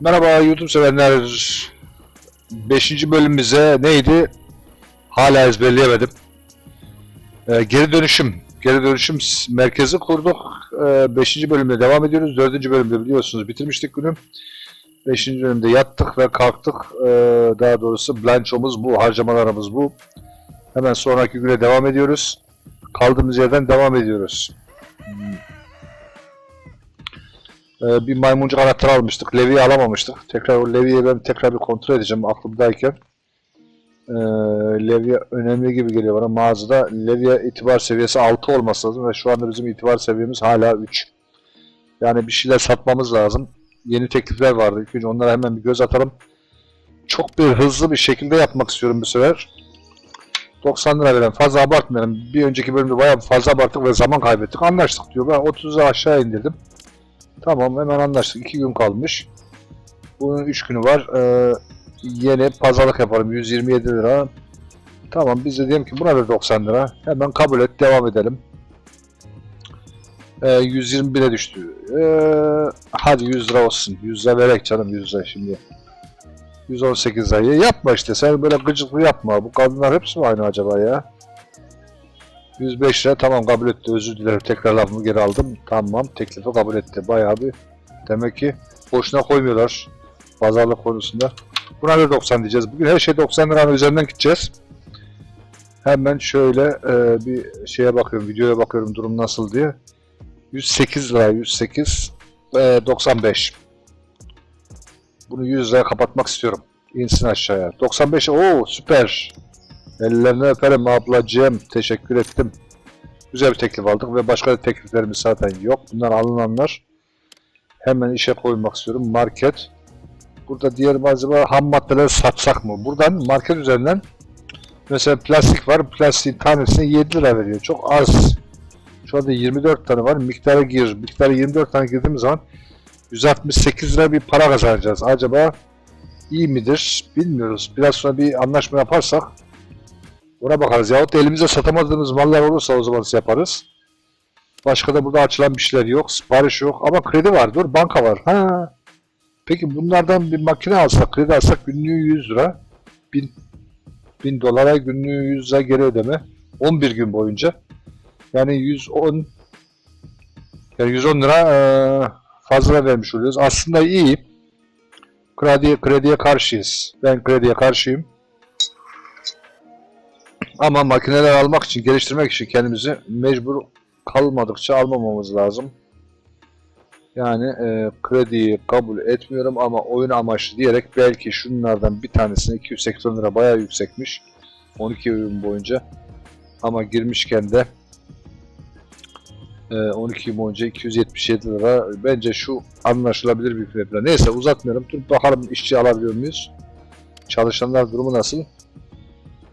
Merhaba YouTube sevenler. 5. bölümümüze neydi? Hala ezberleyemedim. Ee, geri dönüşüm. Geri dönüşüm merkezi kurduk. 5. bölümde devam ediyoruz. 4. bölümde biliyorsunuz bitirmiştik günü. 5. bölümde yattık ve kalktık. Ee, daha doğrusu blançomuz bu, harcamalarımız bu. Hemen sonraki güne devam ediyoruz. Kaldığımız yerden devam ediyoruz. Ee, bir maymuncuk anahtarı almıştık. Levi'yi alamamıştık. Tekrar o Levi'yi ben tekrar bir kontrol edeceğim aklımdayken. Ee, Levi önemli gibi geliyor bana. Mağazada Levi'ye itibar seviyesi 6 olması lazım ve şu anda bizim itibar seviyemiz hala 3. Yani bir şeyler satmamız lazım. Yeni teklifler vardı. İlk önce onlara hemen bir göz atalım. Çok bir hızlı bir şekilde yapmak istiyorum bu sefer. 90 lira veren fazla abartmayalım. Bir önceki bölümde bayağı fazla abarttık ve zaman kaybettik. Anlaştık diyor. Ben 30'u aşağı indirdim. Tamam hemen anlaştık. 2 gün kalmış. Bunun 3 günü var. Ee, yeni pazarlık yaparım. 127 lira. Tamam biz de diyelim ki buna da 90 lira. Hemen kabul et. Devam edelim. Ee, 121'e düştü. Ee, hadi 100 lira olsun. 100 lira verek canım 100 lira şimdi. 118 lirayı yapma işte. Sen böyle gıcıklı yapma. Bu kadınlar hepsi mi aynı acaba ya? 105 lira tamam kabul etti. Özür dilerim. Tekrar lafımı geri aldım. Tamam teklifi kabul etti. Bayağı bir demek ki boşuna koymuyorlar pazarlık konusunda. Buna da 90 diyeceğiz. Bugün her şey 90 liranın üzerinden gideceğiz. Hemen şöyle e, bir şeye bakıyorum, videoya bakıyorum durum nasıl diye. 108 lira, 108, e, 95. Bunu 100 liraya kapatmak istiyorum. İnsin aşağıya. 95, oo süper. Ellerini öperim ablacığım. Teşekkür ettim. Güzel bir teklif aldık ve başka tekliflerimiz zaten yok. Bunlar alınanlar. Hemen işe koymak istiyorum. Market. Burada diğer malzeme ham maddeleri satsak mı? Buradan market üzerinden mesela plastik var. Plastiğin tanesine 7 lira veriyor. Çok az. Şu anda 24 tane var. Miktarı gir. Miktarı 24 tane girdiğimiz zaman 168 lira bir para kazanacağız. Acaba iyi midir? Bilmiyoruz. Biraz sonra bir anlaşma yaparsak ona bakarız. Yahut da elimizde satamadığımız mallar olursa o zaman yaparız. Başka da burada açılan bir şeyler yok. Sipariş yok. Ama kredi var. Dur banka var. Ha. Peki bunlardan bir makine alsak, kredi alsak günlüğü 100 lira. 1000, 1000 dolara günlüğü 100 lira geri ödeme. 11 gün boyunca. Yani 110 yani 110 lira eee, fazla vermiş oluyoruz. Aslında iyi. Krediye, krediye karşıyız. Ben krediye karşıyım. Ama makineler almak için, geliştirmek için kendimizi mecbur kalmadıkça almamamız lazım. Yani e, krediyi kabul etmiyorum ama oyun amaçlı diyerek belki şunlardan bir tanesine 280 lira bayağı yüksekmiş. 12 oyun boyunca. Ama girmişken de e, 12 gün boyunca 277 lira. Bence şu anlaşılabilir bir fiyatla. Neyse uzatmıyorum. Dur bakalım işçi alabiliyor muyuz? Çalışanlar durumu nasıl?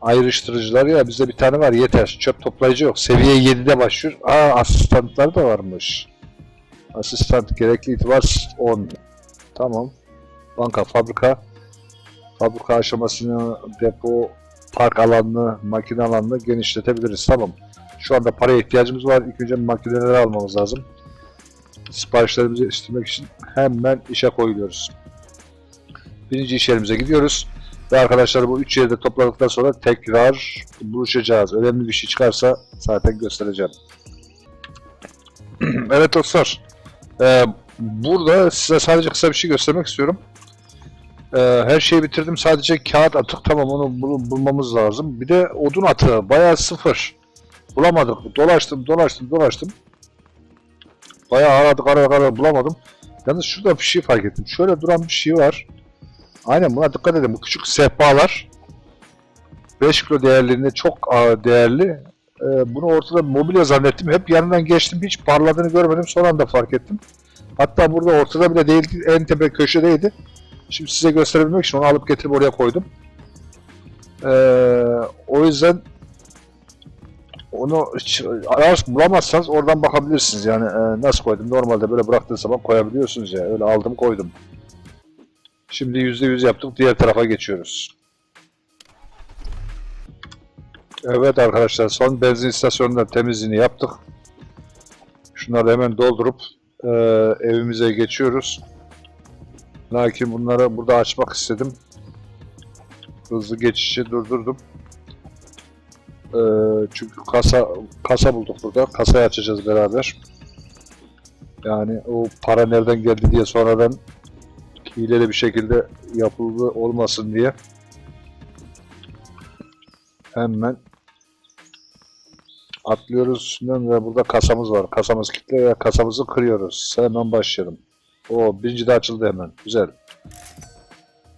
Ayrıştırıcılar ya bizde bir tane var yeter. Çöp toplayıcı yok. Seviye 7'de başlıyor. Aa asistanlar da varmış. Asistan gerekli itibar 10. Tamam. Banka, fabrika. Fabrika aşamasını, depo, park alanını, makine alanını genişletebiliriz. Tamam. Şu anda paraya ihtiyacımız var. İlk önce makineleri almamız lazım. Siparişlerimizi yetiştirmek için hemen işe koyuyoruz. Birinci iş yerimize gidiyoruz. Ve arkadaşlar bu üç yerde topladıktan sonra tekrar buluşacağız. Önemli bir şey çıkarsa zaten göstereceğim. evet dostlar. Ee, burada size sadece kısa bir şey göstermek istiyorum. Ee, her şeyi bitirdim. Sadece kağıt atık tamam onu bul- bulmamız lazım. Bir de odun atığı bayağı sıfır. Bulamadık. Dolaştım dolaştım dolaştım. Bayağı aradık aradık aradık bulamadım. Yalnız şurada bir şey fark ettim. Şöyle duran bir şey var. Aynen buna dikkat edin. Bu küçük sehpalar 5 kilo değerlerinde çok ağır değerli. Ee, bunu ortada mobilya zannettim. Hep yanından geçtim. Hiç parladığını görmedim. Son anda fark ettim. Hatta burada ortada bile değildi. En tepe köşedeydi. Şimdi size gösterebilmek için onu alıp getirip oraya koydum. Ee, o yüzden onu arar bulamazsanız oradan bakabilirsiniz. Yani e, nasıl koydum? Normalde böyle bıraktığınız zaman koyabiliyorsunuz ya. Öyle aldım koydum. Şimdi %100 yaptık. Diğer tarafa geçiyoruz. Evet arkadaşlar son benzin istasyonunda temizliğini yaptık. Şunları hemen doldurup e, evimize geçiyoruz. Lakin bunları burada açmak istedim. Hızlı geçişi durdurdum. Ee, çünkü kasa kasa bulduk burada. Kasayı açacağız beraber. Yani o para nereden geldi diye sonradan hileli bir şekilde yapıldı olmasın diye hemen atlıyoruz üstünden ve burada kasamız var. Kasamız kilitli ve kasamızı kırıyoruz. Hemen başlayalım. O birinci de açıldı hemen. Güzel.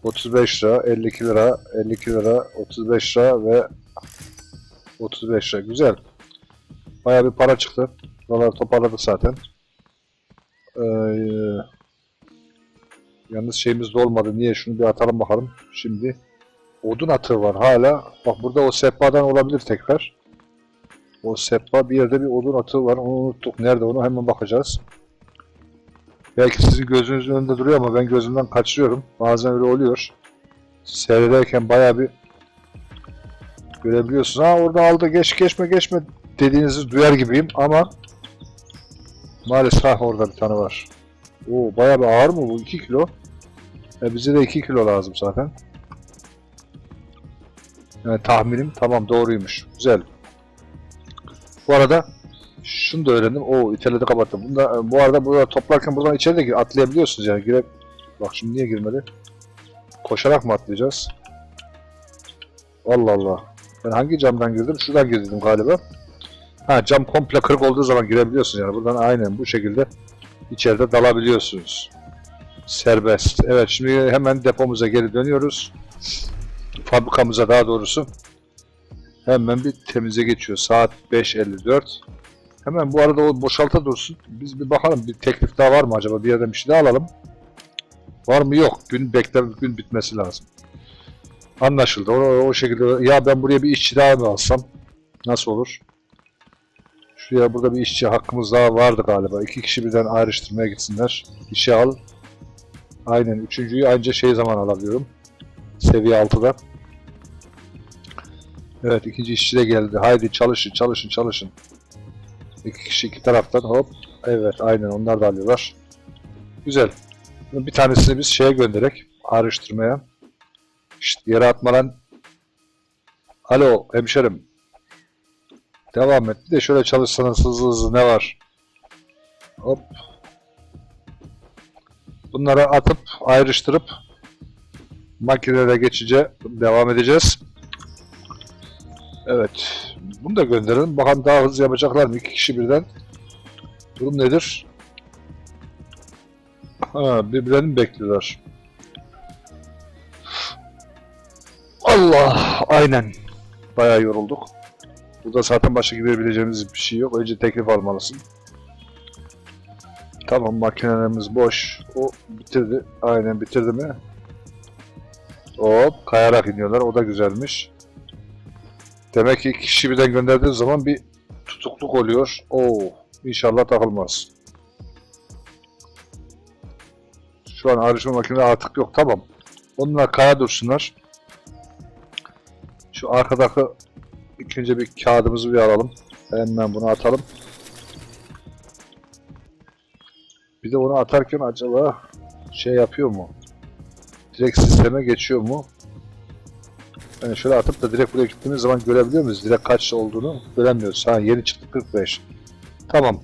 35 lira, 52 lira, 52 lira, 35 lira ve 35 lira. Güzel. Bayağı bir para çıktı. Buraları toparladık zaten. Ee, yalnız şeyimiz de olmadı. Niye? Şunu bir atalım bakalım. Şimdi odun atığı var hala. Bak burada o sehpadan olabilir tekrar. O sehpa bir yerde bir odun atığı var. Onu unuttuk. Nerede onu hemen bakacağız. Belki sizin gözünüzün önünde duruyor ama ben gözümden kaçırıyorum. Bazen öyle oluyor. Seyrederken bayağı bir görebiliyorsunuz. Ha orada aldı geç geçme geçme dediğinizi duyar gibiyim ama maalesef orada bir tane var. Oo bayağı bir ağır mı bu? 2 kilo. E, bize de 2 kilo lazım zaten. Yani tahminim tamam doğruymuş. Güzel. Bu arada şunu da öğrendim. Oo İtalya'da kapattım. Bunda, bu arada burada toplarken buradan içeri de gir- atlayabiliyorsunuz yani. Gire... Bak şimdi niye girmedi? Koşarak mı atlayacağız? Allah Allah. Ben hangi camdan girdim? Şuradan girdim galiba. Ha cam komple kırık olduğu zaman girebiliyorsunuz yani. Buradan aynen bu şekilde içeride dalabiliyorsunuz. Serbest. Evet şimdi hemen depomuza geri dönüyoruz. Fabrikamıza daha doğrusu. Hemen bir temize geçiyor. Saat 5.54. Hemen bu arada o boşalta dursun. Biz bir bakalım bir teklif daha var mı acaba? Bir yerden bir şey daha alalım. Var mı? Yok. Gün bekler gün bitmesi lazım. Anlaşıldı. O, o şekilde ya ben buraya bir işçi daha mı alsam? Nasıl olur? Şuraya burada bir işçi hakkımız daha vardı galiba. İki kişi birden ayrıştırmaya gitsinler. İşe al. Aynen. Üçüncüyü anca şey zaman alabiliyorum. Seviye 6'da. Evet ikinci işçi de geldi. Haydi çalışın çalışın çalışın. İki kişi iki taraftan hop. Evet aynen onlar da alıyorlar. Güzel. Bir tanesini biz şeye göndererek ayrıştırmaya. İşte yere atma lan. Alo hemşerim. Devam et. Bir de şöyle çalışsanız hızlı hızlı ne var? Hop. Bunları atıp ayrıştırıp makinede geçice devam edeceğiz. Evet. Bunu da gönderelim. Bakalım daha hızlı yapacaklar mı? İki kişi birden. Durum nedir? Ha, birbirlerini bekliyorlar. Allah! Aynen. Bayağı yorulduk. Burada zaten başka gidebileceğimiz bir şey yok. Önce teklif almalısın. Tamam makinelerimiz boş. O bitirdi. Aynen bitirdi mi? Hop kayarak iniyorlar. O da güzelmiş. Demek ki kişi birden gönderdiğin zaman bir tutukluk oluyor. Oo, inşallah takılmaz. Şu an ayrışma makineleri artık yok. Tamam. Onlar kaya dursunlar. Şu arkadaki ilk önce bir kağıdımızı bir alalım. Hemen bunu atalım. Bir de onu atarken acaba şey yapıyor mu? Direkt sisteme geçiyor mu? Yani şöyle atıp da direkt buraya gittiğimiz zaman görebiliyor muyuz? Direkt kaç olduğunu göremiyoruz. Ha yeni çıktı 45. Tamam.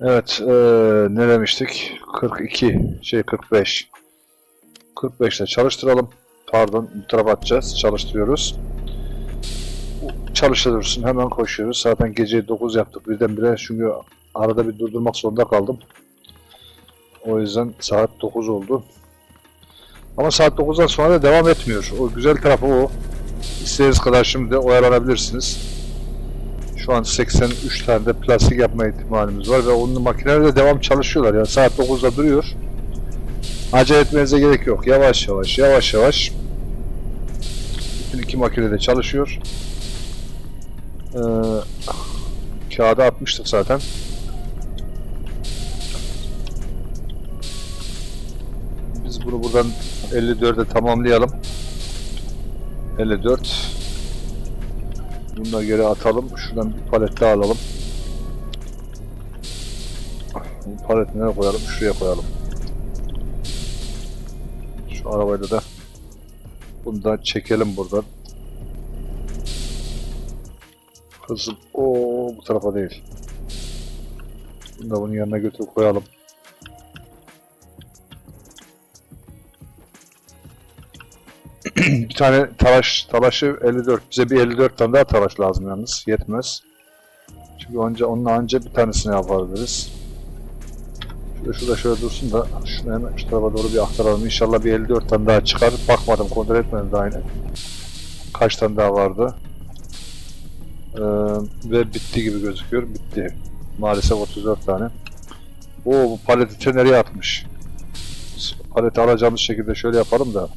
Evet eee ne demiştik? 42 şey 45. 45 ile çalıştıralım. Pardon bu tarafa atacağız. Çalıştırıyoruz. Çalıştırırsın hemen koşuyoruz. Zaten gece 9 yaptık birdenbire çünkü arada bir durdurmak zorunda kaldım. O yüzden saat 9 oldu. Ama saat 9'dan sonra da devam etmiyor. O güzel tarafı o. İstediğiniz kadar şimdi de oyalanabilirsiniz. Şu an 83 tane de plastik yapma ihtimalimiz var ve onun makineleri de devam çalışıyorlar. Yani saat 9'da duruyor. Acele etmenize gerek yok. Yavaş yavaş, yavaş yavaş. Bütün iki makine de çalışıyor. Ee, kağıda atmıştık zaten. Biz bunu buradan 54'e tamamlayalım. 54. Bunu da geri atalım. Şuradan bir palet daha alalım. Bu paleti nereye koyalım? Şuraya koyalım. Şu arabayla da bundan çekelim buradan. Kızım o bu tarafa değil. Bunu da bunun yanına götürüp koyalım. bir tane talaş, talaşı 54. Bize bir 54 tane daha talaş lazım yalnız. Yetmez. Çünkü önce onunla anca bir tanesini yapabiliriz. Şurada, şurada şöyle dursun da şunu hemen şu tarafa doğru bir aktaralım. İnşallah bir 54 tane daha çıkar. Bakmadım, kontrol etmedim daha yine. Kaç tane daha vardı. Ee, ve bitti gibi gözüküyor. Bitti. Maalesef 34 tane. Oo bu paleti te nereye atmış? Paleti alacağımız şekilde şöyle yapalım da.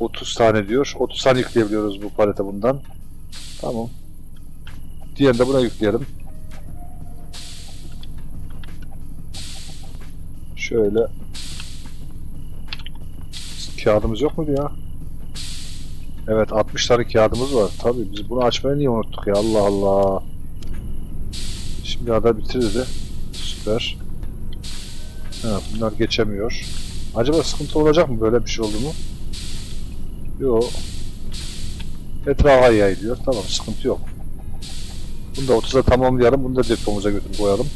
30 tane diyor. 30 tane yükleyebiliyoruz bu palete bundan. Tamam. Diğerini de buna yükleyelim. Şöyle. Kağıdımız yok muydu ya? Evet 60 tane kağıdımız var. Tabii biz bunu açmayı niye unuttuk ya Allah Allah. Şimdi da bitirdi. Süper. Ha, bunlar geçemiyor. Acaba sıkıntı olacak mı böyle bir şey oldu mu? Yok. Etrafa yayılıyor. Tamam sıkıntı yok. Bunu da 30'a tamamlayalım. Bunu da depomuza götürüp koyalım.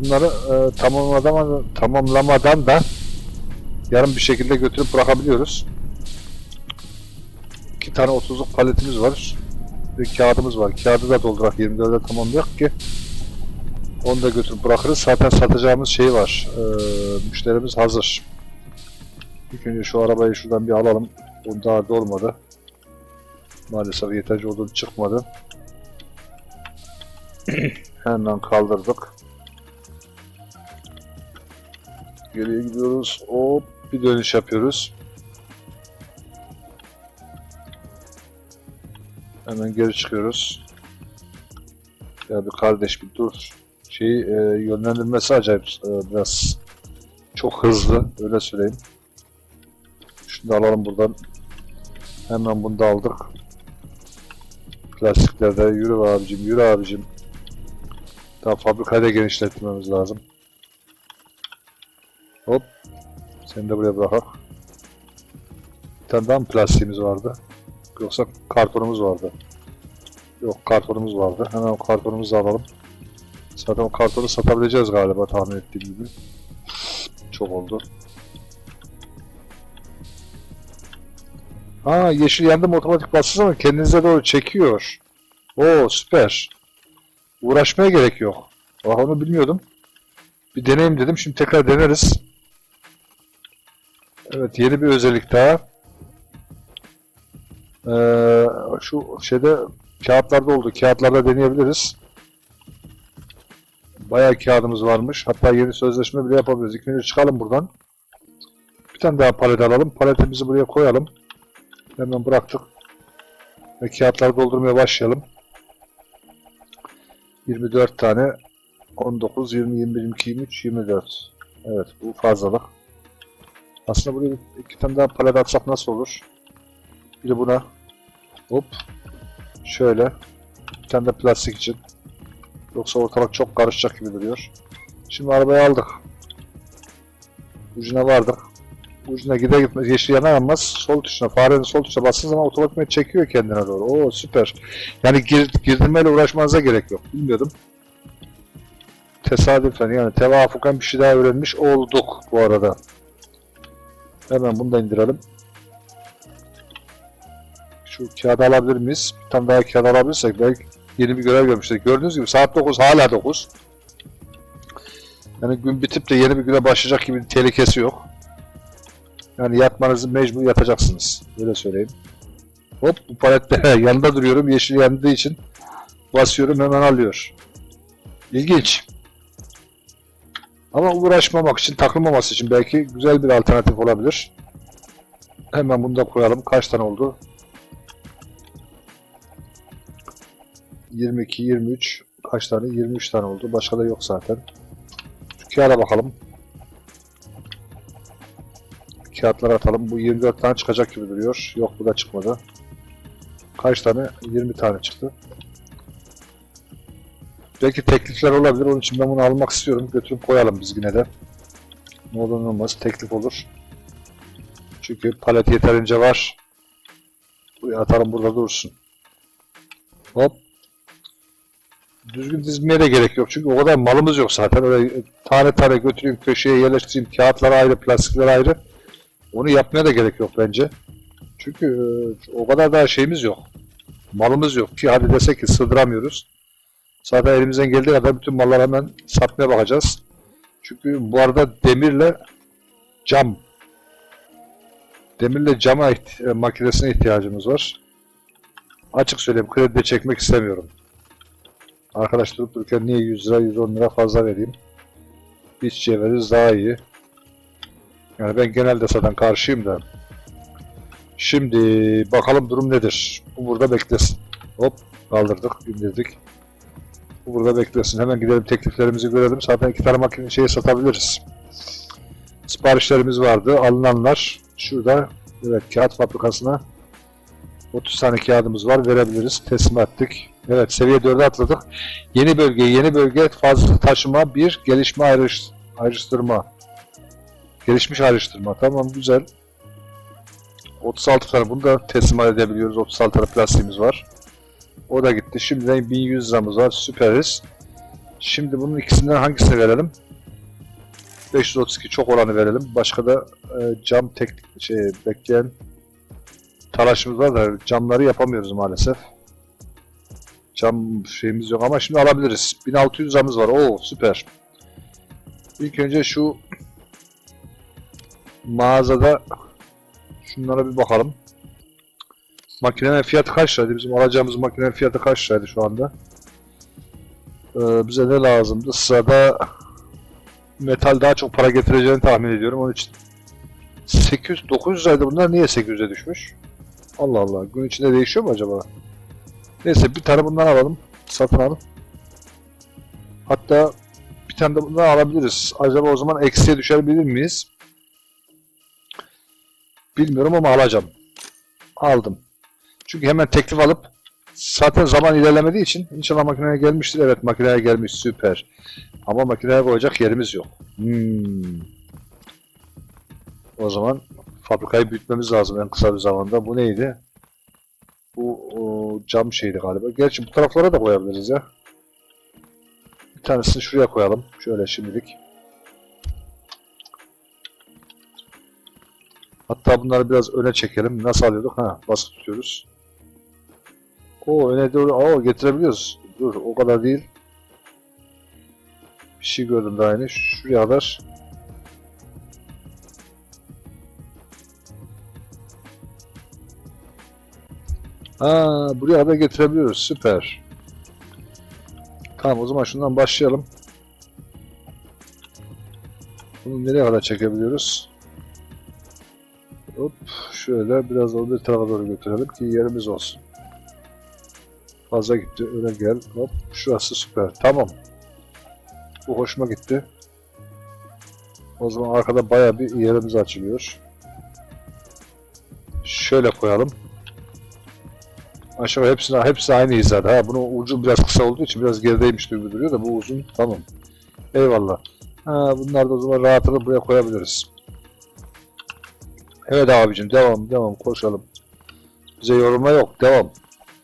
Bunları e, tamamlamadan, tamamlamadan da yarın bir şekilde götürüp bırakabiliyoruz. İki tane 30'luk paletimiz var. Ve kağıdımız var. Kağıdı da doldurak 24'e tamamlayak ki onu da götürüp bırakırız. Zaten satacağımız şey var. E, müşterimiz hazır. İlk önce şu arabayı şuradan bir alalım. Bu daha dolmadı. Maalesef yeterli olduğu çıkmadı. Hemen kaldırdık. Geriye gidiyoruz. Hop bir dönüş yapıyoruz. Hemen geri çıkıyoruz. Ya bir kardeş bir dur. Şey e, yönlendirmesi acayip e, biraz çok hızlı öyle söyleyeyim. Şunu da alalım buradan. Hemen bunu da aldık. Plastiklerde yürü abicim yürü abicim. Daha fabrikayı da genişletmemiz lazım. Hop. Seni de buraya bırakalım. Bir tane daha mı plastiğimiz vardı? Yoksa kartonumuz vardı. Yok kartonumuz vardı. Hemen o kartonumuzu alalım. Zaten o kartonu satabileceğiz galiba tahmin ettiğim gibi. Çok oldu. Aa yeşil yandı mı otomatik bastınız ama kendinize doğru çekiyor. Oo süper. Uğraşmaya gerek yok. Bak onu bilmiyordum. Bir deneyim dedim. Şimdi tekrar deneriz. Evet yeni bir özellik daha. Ee, şu şeyde kağıtlarda oldu. Kağıtlarda deneyebiliriz. Bayağı kağıdımız varmış. Hatta yeni sözleşme bile yapabiliriz. İlk önce çıkalım buradan. Bir tane daha palet alalım. Paletimizi buraya koyalım. Hemen bıraktık. Ve kağıtları doldurmaya başlayalım. 24 tane 19, 20, 21, 22, 23, 24. Evet bu fazlalık. Aslında buraya iki tane daha palet atsak nasıl olur? Biri buna. Hop. Şöyle. Bir tane de plastik için. Yoksa ortalık çok karışacak gibi duruyor. Şimdi arabayı aldık. Ucuna vardık. Ucuna gide gitmez yeşil yanar yanmaz sol tuşuna farenin sol tuşuna bastığın zaman otomatikman çekiyor kendine doğru. Oo süper. Yani gir, girdirmeyle uğraşmanıza gerek yok. Bilmiyordum. Tesadüfen yani tevafuken bir şey daha öğrenmiş olduk bu arada. Hemen bunu da indirelim. Şu kağıdı alabilir miyiz? Bir tane daha kağıt alabilirsek belki yeni bir görev görmüştük. Gördüğünüz gibi saat 9 hala 9. Yani gün bitip de yeni bir güne başlayacak gibi bir tehlikesi yok. Yani yatmanızı mecbur yatacaksınız. Öyle söyleyeyim. Hop bu palette yanında duruyorum. Yeşil yandığı için basıyorum hemen alıyor. İlginç. Ama uğraşmamak için, takılmaması için belki güzel bir alternatif olabilir. Hemen bunu da koyalım. Kaç tane oldu? 22, 23, kaç tane? 23 tane oldu. Başka da yok zaten. Kağıda bakalım. Kağıtları atalım. Bu 24 tane çıkacak gibi duruyor. Yok bu da çıkmadı. Kaç tane? 20 tane çıktı. Belki teklifler olabilir. Onun için ben bunu almak istiyorum. Götürüp koyalım biz yine de. Ne olur ne olmaz. Teklif olur. Çünkü palet yeterince var. Buraya atalım burada dursun. Hop. Düzgün dizmeye de gerek yok. Çünkü o kadar malımız yok zaten. Öyle tane tane götüreyim köşeye yerleştireyim. Kağıtlar ayrı, plastikler ayrı. Onu yapmaya da gerek yok bence. Çünkü e, o kadar daha şeyimiz yok. Malımız yok ki hadi desek ki sığdıramıyoruz. Zaten elimizden geldiği kadar bütün malları hemen satmaya bakacağız. Çünkü bu arada demirle cam demirle cama ihti- e, makinesine ihtiyacımız var. Açık söyleyeyim kredi de çekmek istemiyorum. Arkadaş durup dururken niye 100 lira 110 lira fazla vereyim? İşçiye veririz daha iyi. Yani ben genelde zaten karşıyım da. Şimdi bakalım durum nedir? Bu burada beklesin. Hop kaldırdık, indirdik. Bu burada beklesin. Hemen gidelim tekliflerimizi görelim. Zaten iki tane makine şeyi satabiliriz. Siparişlerimiz vardı. Alınanlar şurada. Evet kağıt fabrikasına 30 tane kağıdımız var. Verebiliriz. Teslim ettik. Evet seviye 4'e atladık. Yeni bölge, yeni bölge fazla taşıma bir gelişme ayrış, ayrıştırma. Gelişmiş ayrıştırma. Tamam güzel. 36 tane bunu da teslim edebiliyoruz. 36 tane plastiğimiz var. O da gitti. Şimdiden 1100 liramız var. Süperiz. Şimdi bunun ikisinden hangisini verelim? 532 çok olanı verelim. Başka da e, cam tek şey bekleyen talaşımız var da camları yapamıyoruz maalesef. Cam şeyimiz yok ama şimdi alabiliriz. 1600 liramız var. Oo süper. İlk önce şu mağazada şunlara bir bakalım. Makinenin fiyatı kaç liraydı? Bizim alacağımız makinenin fiyatı kaç liraydı şu anda? Ee, bize ne lazımdı? Sırada metal daha çok para getireceğini tahmin ediyorum. Onun için 800 900 liraydı bunlar niye 800'e düşmüş? Allah Allah. Gün içinde değişiyor mu acaba? Neyse bir tane bundan alalım. Satın alalım. Hatta bir tane de bundan alabiliriz. Acaba o zaman eksiye düşebilir miyiz? Bilmiyorum ama alacağım. Aldım. Çünkü hemen teklif alıp zaten zaman ilerlemediği için inşallah makineye gelmiştir. Evet makineye gelmiş süper. Ama makineye koyacak yerimiz yok. Hmm. O zaman fabrikayı büyütmemiz lazım en kısa bir zamanda. Bu neydi? Bu o, cam şeydi galiba. Gerçi bu taraflara da koyabiliriz ya. Bir tanesini şuraya koyalım. Şöyle şimdilik. Hatta bunları biraz öne çekelim. Nasıl alıyorduk? Ha, basıp tutuyoruz. O öne doğru o getirebiliyoruz. Dur o kadar değil. Bir şey gördüm daha yeni. Şuraya kadar. Ha, buraya kadar getirebiliyoruz. Süper. Tamam o zaman şundan başlayalım. Bunu nereye kadar çekebiliyoruz? Hop şöyle biraz da bir tarafa doğru götürelim ki yerimiz olsun. Fazla gitti. Öne gel. Hop şurası süper. Tamam. Bu hoşuma gitti. O zaman arkada baya bir yerimiz açılıyor. Şöyle koyalım. Aşağı hepsine hepsi aynı hizada. Ha bunun ucu biraz kısa olduğu için biraz gerideymiş gibi duruyor da bu uzun. Tamam. Eyvallah. Ha bunlar da o zaman rahatlıkla buraya koyabiliriz. Evet abicim devam devam koşalım. Bize yorulma yok devam.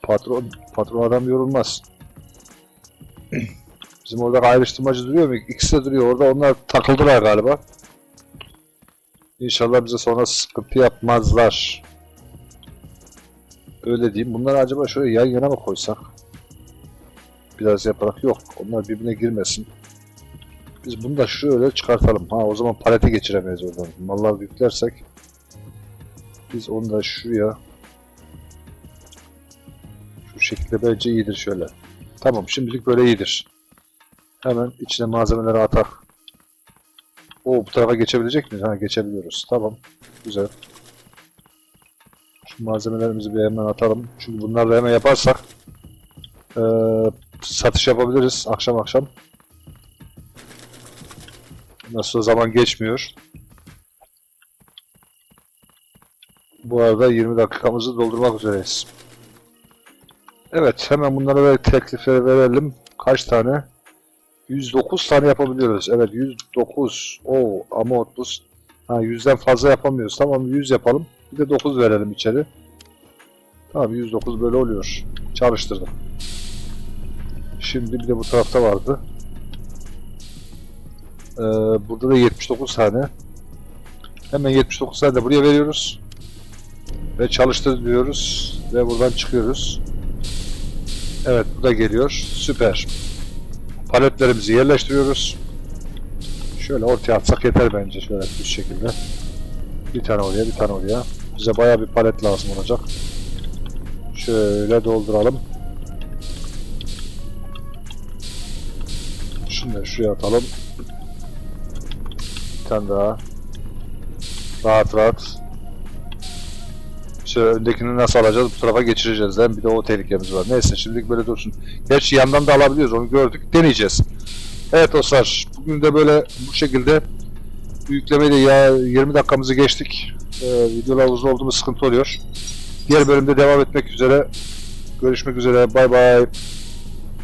Patron patron adam yorulmaz. Bizim orada ayrıştırmacı duruyor mu? İkisi de duruyor. Orada onlar takıldılar galiba. İnşallah bize sonra sıkıntı yapmazlar. Öyle diyeyim. Bunları acaba şöyle yan yana mı koysak? Biraz yaparak yok. Onlar birbirine girmesin. Biz bunu da şöyle çıkartalım. Ha o zaman palete geçiremeyiz oradan. Mallar yüklersek biz onu da şuraya şu şekilde bence iyidir şöyle. Tamam şimdilik böyle iyidir. Hemen içine malzemeleri atak. O bu tarafa geçebilecek miyiz? Ha geçebiliyoruz. Tamam. Güzel. Şu malzemelerimizi bir hemen atalım. Çünkü bunlarla hemen yaparsak eee, satış yapabiliriz akşam akşam. Nasıl zaman geçmiyor. Bu arada 20 dakikamızı doldurmak üzereyiz. Evet hemen bunlara da teklifleri verelim. kaç tane? 109 tane yapabiliyoruz. Evet 109. Oo ama 30. Ha 100'den fazla yapamıyoruz. Tamam 100 yapalım. Bir de 9 verelim içeri. Tamam 109 böyle oluyor. Çalıştırdım. Şimdi bir de bu tarafta vardı. Ee, burada da 79 tane. Hemen 79 tane de buraya veriyoruz. Ve çalıştır diyoruz. Ve buradan çıkıyoruz. Evet bu da geliyor. Süper. Paletlerimizi yerleştiriyoruz. Şöyle ortaya atsak yeter bence. Şöyle düz şekilde. Bir tane oraya bir tane oraya. Bize bayağı bir palet lazım olacak. Şöyle dolduralım. Da şuraya atalım. Bir tane daha. Rahat rahat. Şöyle öndekini nasıl alacağız? Bu tarafa geçireceğiz mi? Bir de o tehlikemiz var. Neyse şimdilik böyle dursun. Gerçi yandan da alabiliyoruz. Onu gördük. Deneyeceğiz. Evet dostlar. Bugün de böyle bu şekilde yüklemeyle ya 20 dakikamızı geçtik. Ee, videolar uzun oldu mu sıkıntı oluyor. Diğer bölümde devam etmek üzere. Görüşmek üzere. Bay bay.